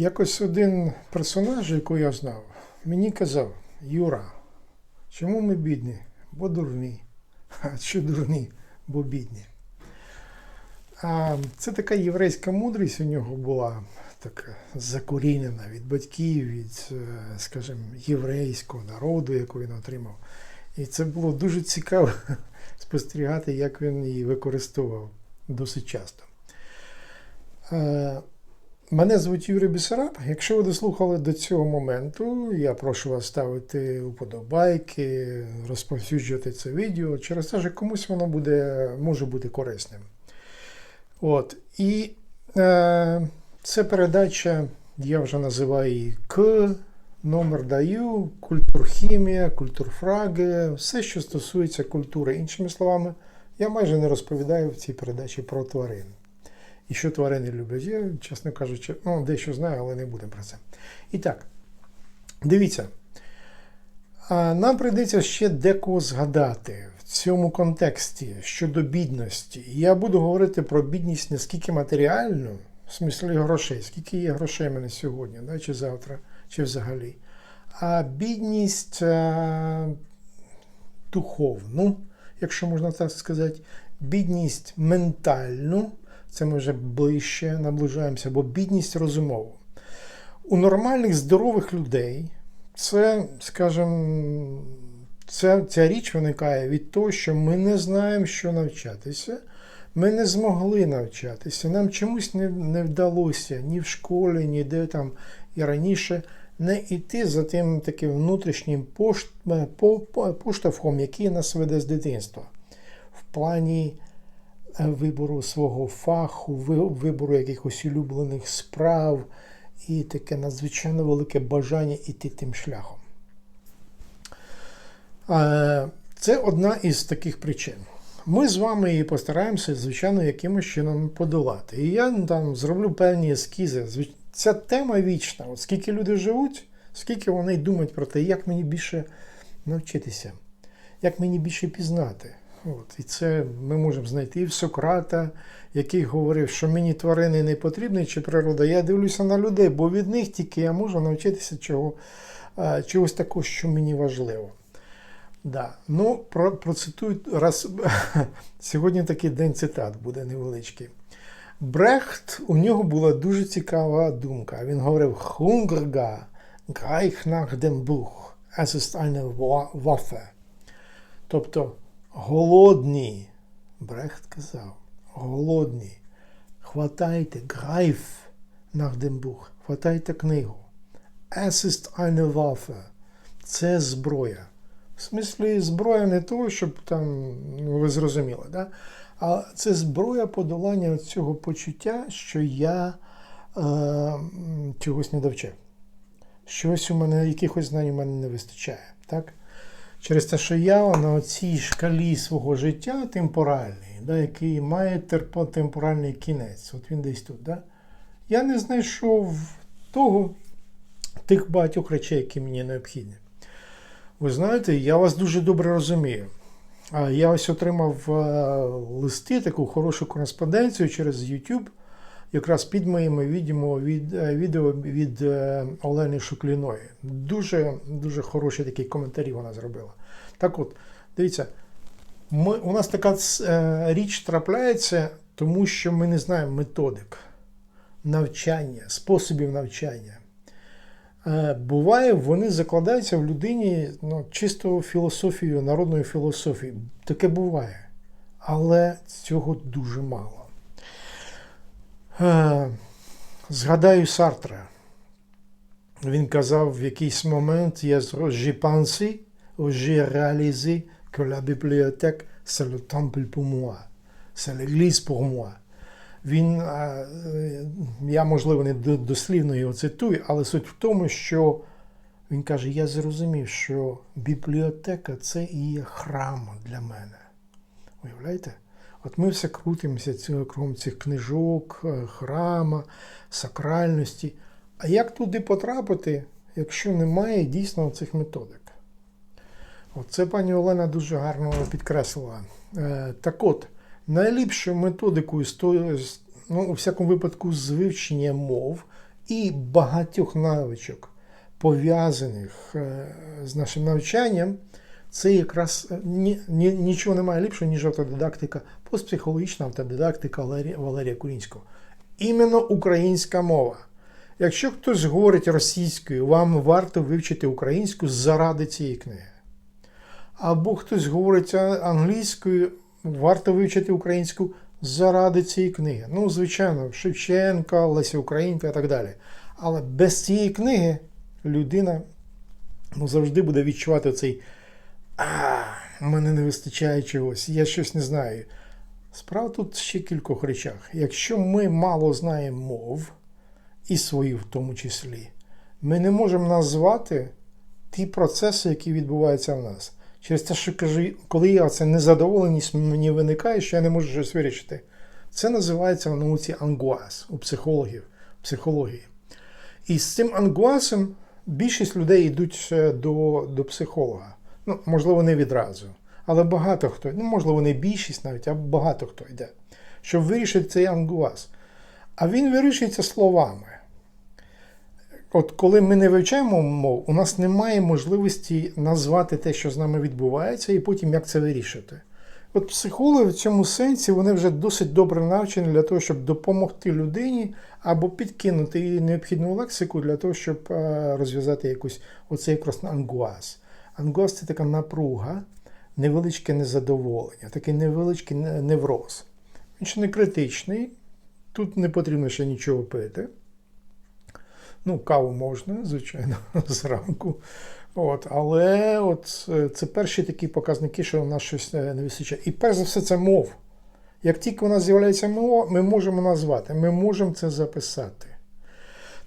Якось один персонаж, якого я знав, мені казав: Юра, чому ми бідні? Бо дурні. А що дурні? Бо бідні. А це така єврейська мудрість у нього була, така закорінена від батьків, від, е, скажімо, єврейського народу, яку він отримав. І це було дуже цікаво спостерігати, як він її використовував досить часто. Мене звуть Юрій Бісараб. Якщо ви дослухали до цього моменту, я прошу вас ставити уподобайки, розповсюджувати це відео. Через те, що комусь воно буде, може бути корисним. От. І е, це передача, я вже називаю її К, номер даю, культурхімія, культурфраги, все, що стосується культури. Іншими словами, я майже не розповідаю в цій передачі про тварин. І що тварини люблять. Я, чесно кажучи, ну, дещо знаю, але не будемо про це. І так, дивіться. Нам прийдеться ще декого згадати в цьому контексті щодо бідності. Я буду говорити про бідність не скільки матеріальну, в смислі грошей, скільки є грошей в мене сьогодні, да, чи завтра, чи взагалі, а бідність а, духовну, якщо можна так сказати, бідність ментальну. Це ми вже ближче наближаємося, бо бідність розумову. У нормальних здорових людей це, скажімо, ця, ця річ виникає від того, що ми не знаємо, що навчатися. Ми не змогли навчатися. Нам чомусь не, не вдалося ні в школі, ні де там і раніше не йти за тим таким внутрішнім пошт, по, по, поштовхом, який нас веде з дитинства. В плані вибору свого фаху, вибору якихось улюблених справ і таке надзвичайно велике бажання йти тим шляхом. Це одна із таких причин. Ми з вами її постараємося, звичайно, якимось чином подолати. І я там зроблю певні ескізи. Ця тема вічна. От скільки люди живуть, скільки вони думають про те, як мені більше навчитися, як мені більше пізнати. От, І це ми можемо знайти і в Сократа, який говорив, що мені тварини не потрібні чи природа. Я дивлюся на людей, бо від них тільки я можу навчитися чого, чогось такого, що мені важливо. Да. Ну, про, процитую раз. Сьогодні такий день цитат буде невеличкий. Брехт, у нього була дуже цікава думка. Він говорив: greich nach dem Buch. Тобто голодні, Брехт казав, голодні, хватайте, грайф nach dem хватайте книгу. Es ist eine Waffe. Це зброя. В смислі, зброя не того, щоб там, ну ви зрозуміли, да? а це зброя подолання цього почуття, що я е, чогось не довчив. Щось у мене, якихось знань у мене не вистачає. так? Через те, що я на цій шкалі свого життя темпоральний, да, який має темпоральний кінець, от він десь тут, да, я не знайшов того, тих багатьох речей, які мені необхідні. Ви знаєте, я вас дуже добре розумію. Я ось отримав листи, таку хорошу кореспонденцію через YouTube, якраз під моїми відео від, відео від Олени Шукліної. Дуже дуже хороші такі коментарі вона зробила. Так от, дивіться, ми, у нас така річ трапляється, тому що ми не знаємо методик навчання, способів навчання. Буває, вони закладаються в людині ну, чисто філософію, народної філософії. Таке буває. Але цього дуже мало. Згадаю Сартра. Він казав в якийсь момент, я pensé, j'ai réalisé que la bibliothèque, c'est le temple pour moi, c'est l'église pour moi. Він, я, можливо, не дослівно його цитую, але суть в тому, що він каже: я зрозумів, що бібліотека це і є храм для мене. Уявляєте? От ми все крутимося кругом цих книжок, храма, сакральності. А як туди потрапити, якщо немає дійсно цих методик? Оце пані Олена дуже гарно підкреслила. Так от, найліпшою методикою, ну, у всякому випадку, з вивчення мов і багатьох навичок, пов'язаних е, з нашим навчанням, це якраз е, ні, ні, нічого немає ліпшого, ніж автодидактика, постпсихологічна автодидактика Валерія, Курінського. Іменно українська мова. Якщо хтось говорить російською, вам варто вивчити українську заради цієї книги. Або хтось говорить англійською, варто вивчити українську заради цієї книги. Ну, звичайно, Шевченка, Леся Українка і так далі. Але без цієї книги людина ну, завжди буде відчувати цей а, мене не вистачає чогось, я щось не знаю. Справа тут ще кількох речах. Якщо ми мало знаємо мов, і свою в тому числі, ми не можемо назвати ті процеси, які відбуваються в нас. Через те, що кажу, коли я це незадоволеність мені виникає, що я не можу щось вирішити. Це називається в науці ангуаз у психологів, психології. І з цим ангуасом більшість людей йдуть до до психолога. Ну, можливо, не відразу. Але багато хто, ну, можливо, не більшість навіть, а багато хто йде, щоб вирішити цей ангуаз. А він вирішується словами. От коли ми не вивчаємо мов, у нас немає можливості назвати те, що з нами відбувається, і потім як це вирішити. От психологи в цьому сенсі вони вже досить добре навчені для того, щоб допомогти людині або підкинути їй необхідну лексику для того, щоб розв'язати якусь оцей якраз ангуаз. Ангуаз це така напруга, невеличке незадоволення, такий невеличкий невроз. Він ще не критичний, тут не потрібно ще нічого пити. Ну, каву можна, звичайно, зранку. От, Але от це перші такі показники, що у нас щось не вистачає. І перш за все, це мов. Як тільки у нас з'являється мова, ми можемо назвати, ми можемо це записати.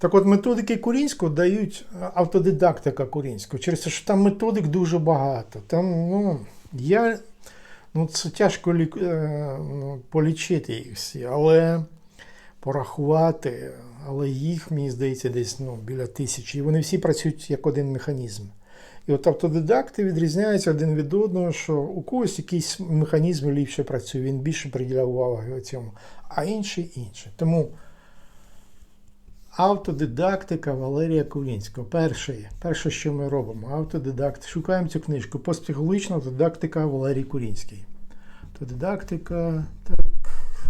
Так от методики Курінського дають автодидактика Курінського, через те, що там методик дуже багато. Там, ну, я, ну, Це тяжко лі, ну, полічити їх всі, але порахувати, але їх, мені здається, десь ну, біля тисячі. І вони всі працюють як один механізм. І от автодидакти відрізняються один від одного, що у когось якийсь механізм ліпше працює, він більше приділяв уваги цьому, а інший інше. Тому автодидактика Валерія Кулінського. Перше, перше, що ми робимо, автодидакт. Шукаємо цю книжку. Постпсихологічна автодидактика Валерій Курінський. Автодидактика, так,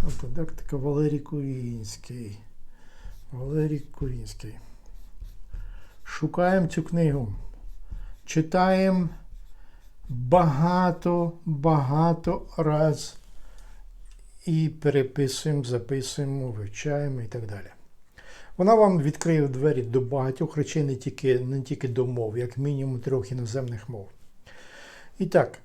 автодидактика Валерій Курінський. Валерій Курінський. Шукаємо цю книгу. Читаємо багато-багато раз і переписуємо, записуємо, вивчаємо і так далі. Вона вам відкриє двері до багатьох речей, не тільки не тільки до мов, як мінімум трьох іноземних мов. І так,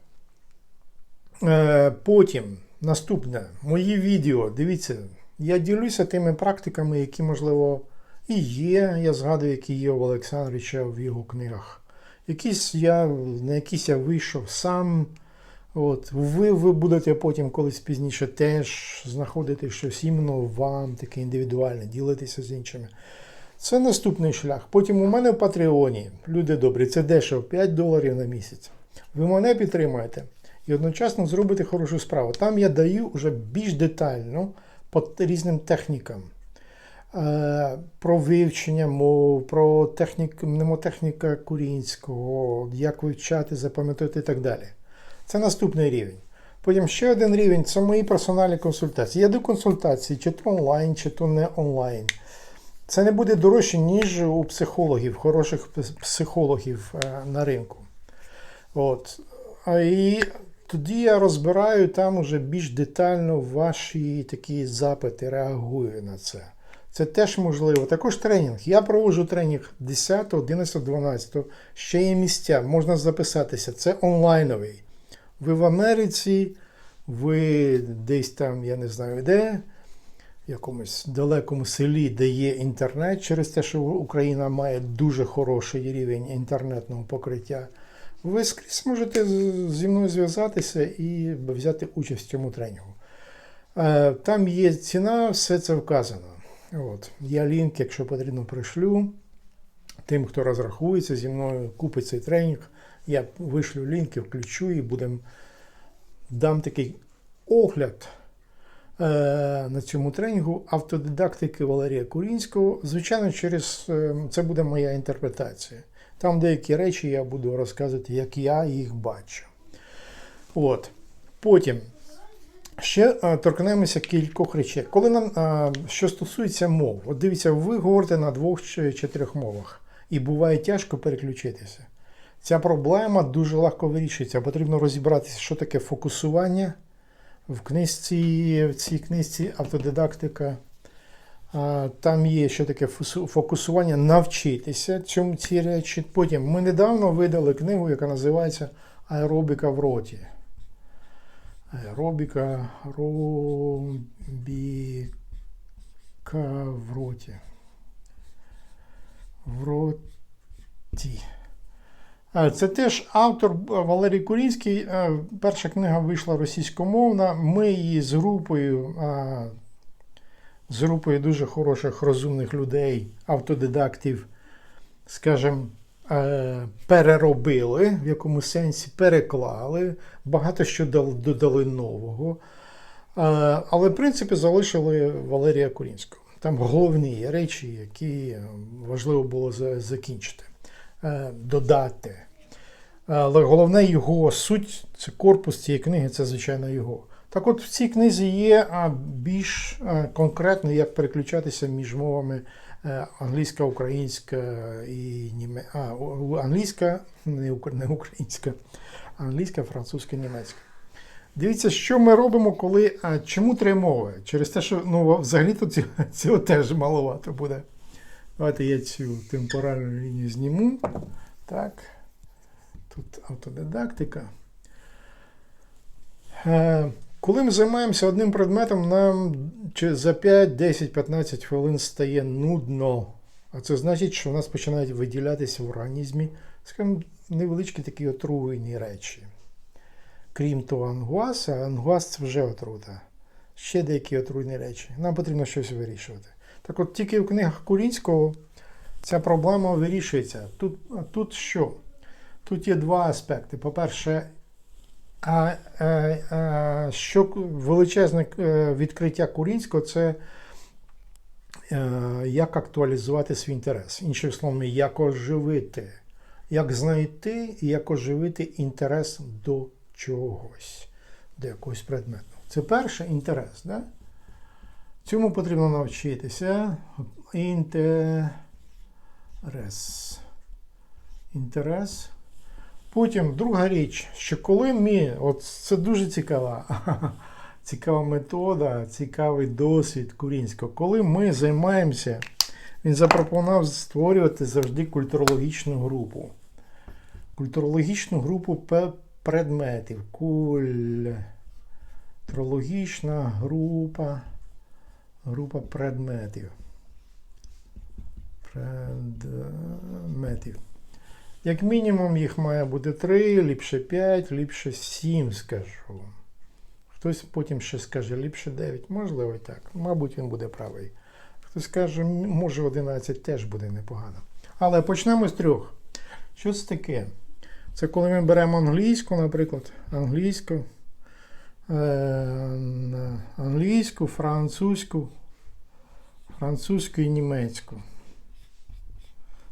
е, потім наступне мої відео. Дивіться, я ділюся тими практиками, які, можливо, і є. Я згадую, які є у Олександровича в його книгах. Якісь я, На якісь я вийшов сам. От, Ви ви будете потім колись пізніше теж знаходити щось іменно вам, таке індивідуальне, ділитися з іншими. Це наступний шлях. Потім у мене в Патреоні, люди добрі, це дешево 5 доларів на місяць. Ви мене підтримуєте і одночасно зробите хорошу справу. Там я даю вже більш детально по різним технікам. Е, про вивчення мов, про технік, мнемотехніка Курінського, як вивчати, запам'ятати і так далі. Це наступний рівень. Потім ще один рівень це мої персональні консультації. Я до консультації, чи то онлайн, чи то не онлайн. Це не буде дорожче, ніж у психологів, хороших психологів е, на ринку. От. І тоді я розбираю там уже більш детально ваші такі запити, реагую на це. Це теж можливо. Також тренінг. Я проводжу тренінг 10, 11, 12. Ще є місця, можна записатися. Це онлайновий. Ви в Америці, ви десь там, я не знаю де, в якомусь далекому селі, де є інтернет, через те, що Україна має дуже хороший рівень інтернетного покриття. Ви скрізь можете зі мною зв'язатися і взяти участь в цьому тренінгу. Е, там є ціна, все це вказано. От. Я лінк, якщо потрібно, пришлю. Тим, хто розрахується зі мною, купить цей тренінг. Я вишлю лінки, включу і будем, дам такий огляд е, на цьому тренінгу автодидактики Валерія Курінського. Звичайно, через е, це буде моя інтерпретація. Там деякі речі я буду розказувати, як я їх бачу. От. Потім ще е, торкнемося кількох речей. Коли нам е, що стосується мов, от дивіться, ви говорите на двох чи чотирьох мовах, і буває тяжко переключитися. Ця проблема дуже легко вирішується. Потрібно розібратися, що таке фокусування в книжці, в цій книжці автодидактика. Там є що таке фокусування, навчитися цьому ці речі. Потім ми недавно видали книгу, яка називається Аеробіка в роті. Аеробіка робіка в роті. В роті. Е, Це теж автор е, Валерій Курінський. Е, Перша книга вийшла російськомовна. Ми її з групою, з групою дуже хороших розумних людей, автодидактів, скажімо, переробили, в якому сенсі переклали, багато що додали нового. Але, в принципі, залишили Валерія Курінського. Там головні речі, які важливо було закінчити, додати. Але головне його суть, це корпус цієї книги, це звичайно його. Так от в цій книзі є більш конкретно, як переключатися між мовами е, англійська, українська і німе... а, англійська, не, українська, англійська, французька, німецька. Дивіться, що ми робимо, коли. Чому три мови? Через те, що ну, взагалі-то цього теж маловато буде. Давайте я цю темпоральну лінію зніму. Так. Тут автодидактика. Е, Коли ми займаємося одним предметом, нам за 5, 10, 15 хвилин стає нудно. А це значить, що в нас починають виділятися в організмі, скажімо, невеличкі такі отруйні речі. Крім того, ангуаз, а ангуаз це вже отрута. Ще деякі отруйні речі. Нам потрібно щось вирішувати. Так от тільки в книгах Курінського ця проблема вирішується. Тут, тут що? Тут є два аспекти. По-перше, а, а, а, що величезне е, відкриття Курінського це е, як актуалізувати свій інтерес. Іншими словами, як оживити, як знайти і як оживити інтерес до чогось, до якогось предмету. Це перший інтерес. Да? Цьому потрібно навчитися. Інтерес. Інтерес. Потім друга річ, що коли ми, от це дуже цікава, цікава метода, цікавий досвід Курінського, коли ми займаємося, він запропонував створювати завжди культурологічну групу. Культурологічну групу предметів. Культурологічна група, група предметів. Предметів. Як мінімум їх має бути 3, ліпше 5, ліпше 7, скажу. Хтось потім ще скаже ліпше 9, можливо так. Мабуть, він буде правий. Хтось скаже, може 11 теж буде непогано. Але почнемо з трьох. Що це таке? Це коли ми беремо англійську, наприклад, англійську, англійську, французьку, французьку і німецьку.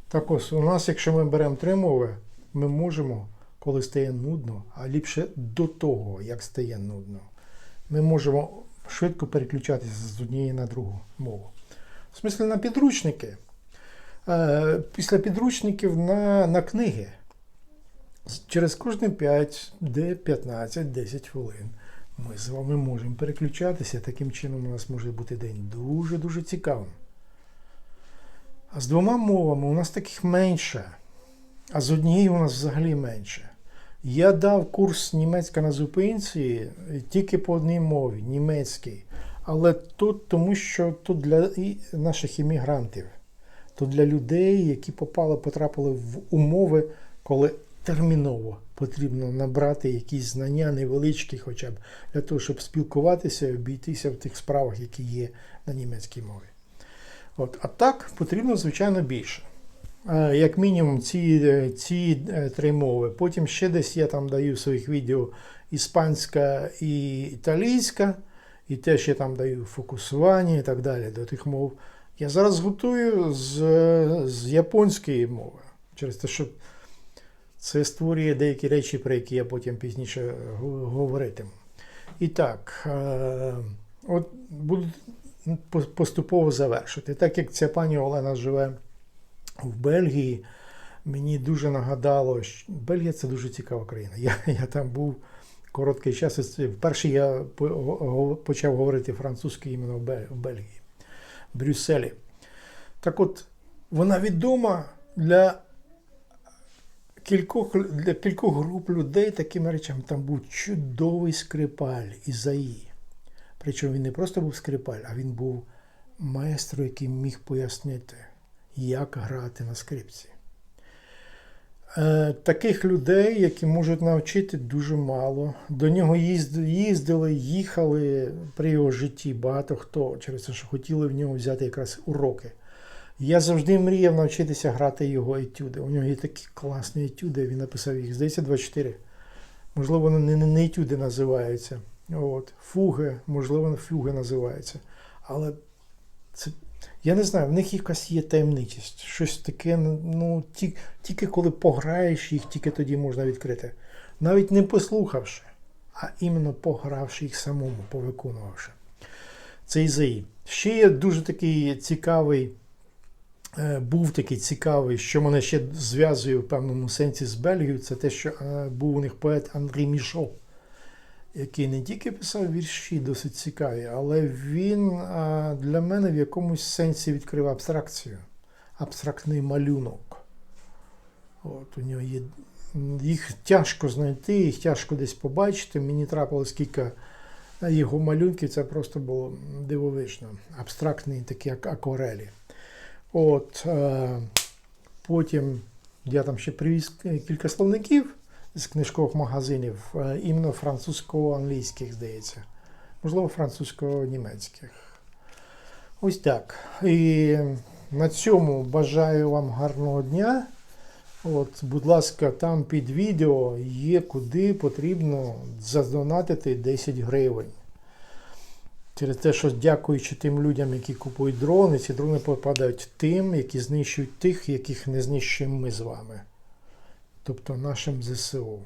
Так ось, у нас, якщо ми беремо три мови, ми можемо, коли стає нудно, а ліпше до того, як стає нудно, ми можемо швидко переключатися з однієї на другу мову. В смислі на підручники. Е, Після підручників на, на книги. Через кожні 5, 15, 10 хвилин ми з вами можемо переключатися. Таким чином у нас може бути день дуже-дуже цікавим. А з двома мовами у нас таких менше, а з однією у нас взагалі менше. Я дав курс німецька на зупинці тільки по одній мові, німецький. Але тут тому, що тут для наших іммігрантів, то для людей, які попали, потрапили в умови, коли терміново потрібно набрати якісь знання невеличкі, хоча б для того, щоб спілкуватися і обійтися в тих справах, які є на німецькій мові. От, а так потрібно, звичайно, більше. Е, Як мінімум, ці, е, ці е, три мови. Потім ще десь я там даю в своїх відео іспанська і італійська. і теж я там даю фокусування і так далі до тих мов. Я зараз готую з, з японської мови, через те, що це створює деякі речі, про які я потім пізніше го- говоритиму. І так, е, от буду поступово завершити. Так як ця пані Олена живе в Бельгії, мені дуже нагадало, що Бельгія це дуже цікава країна. Я, я там був короткий час. Вперше я почав говорити французькою іменно в Бельгії, в Брюсселі. Так от, вона відома для кількох, для кількох груп людей такими речами. Там був чудовий скрипаль Ізаї. Причому він не просто був скрипаль, а він був майстро, який міг пояснити, як грати на скрипці. Е, таких людей, які можуть навчити дуже мало. До нього їздили, їхали при його житті багато хто через те, що хотіли в нього взяти якраз уроки. Я завжди мріяв навчитися грати його етюди. У нього є такі класні етюди, він написав їх, здається, 24. Можливо, вони не, не, етюди називаються. От. Фуги, можливо, фуги називаються. Але це, я не знаю, в них якась є таємничість. Щось таке, ну, ті, тільки коли пограєш їх, тільки тоді можна відкрити. Навіть не послухавши, а іменно погравши їх самому, повиконувавши. Це Ізаї. Ще є дуже такий цікавий, був такий цікавий, що мене ще зв'язує в певному сенсі з Бельгією, це те, що е, був у них поет Андрій Мішо, який не тільки писав вірші досить цікаві, але він е, для мене в якомусь сенсі відкрив абстракцію, абстрактний малюнок. От, у нього є, їх тяжко знайти, їх тяжко десь побачити. Мені трапилось кілька його малюнків, це просто було дивовижно. Абстрактні такі акварелі. От, е, потім я там ще привіз кілька словників з книжкових магазинів, е, іменно французько-англійських, здається. Можливо, французько-німецьких. Ось так. І на цьому бажаю вам гарного дня. От, будь ласка, там під відео є куди потрібно задонатити 10 гривень. Через те, що дякуючи тим людям, які купують дрони, ці дрони попадають тим, які знищують тих, яких не знищуємо ми з вами. Тобто нашим ЗСУ.